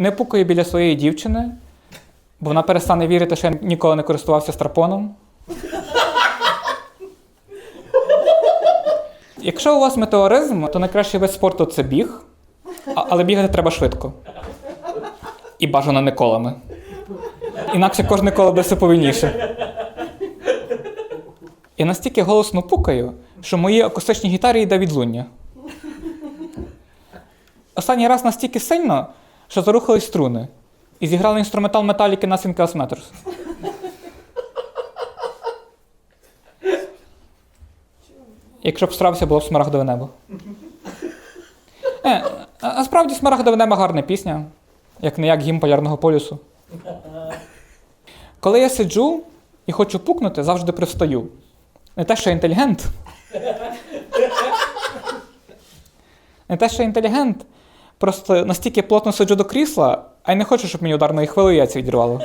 Не пукаю біля своєї дівчини, бо вона перестане вірити, що я ніколи не користувався страпоном. Якщо у вас метеоризм, то найкращий вид спорту це біг, але бігати треба швидко. І бажано не колами. Інакше кожне коло буде все повільніше. Я настільки голосно пукаю, що в моїй акустичній гітарі йде відлуння. Останній раз настільки сильно, що зарухались струни. І зіграли інструментал металіки Nothing Else Matters. Якщо б старався, було б смарагдове небо. Е, а, справді смарагдове небо гарна пісня, як не як гімн полярного полюсу. Коли я сиджу і хочу пукнути, завжди привстаю. Не те, що я інтелігент. Не те, що я інтелігент. Просто настільки плотно сиджу до крісла, а й не хочу, щоб мені ударної хвилею яйця відірвало.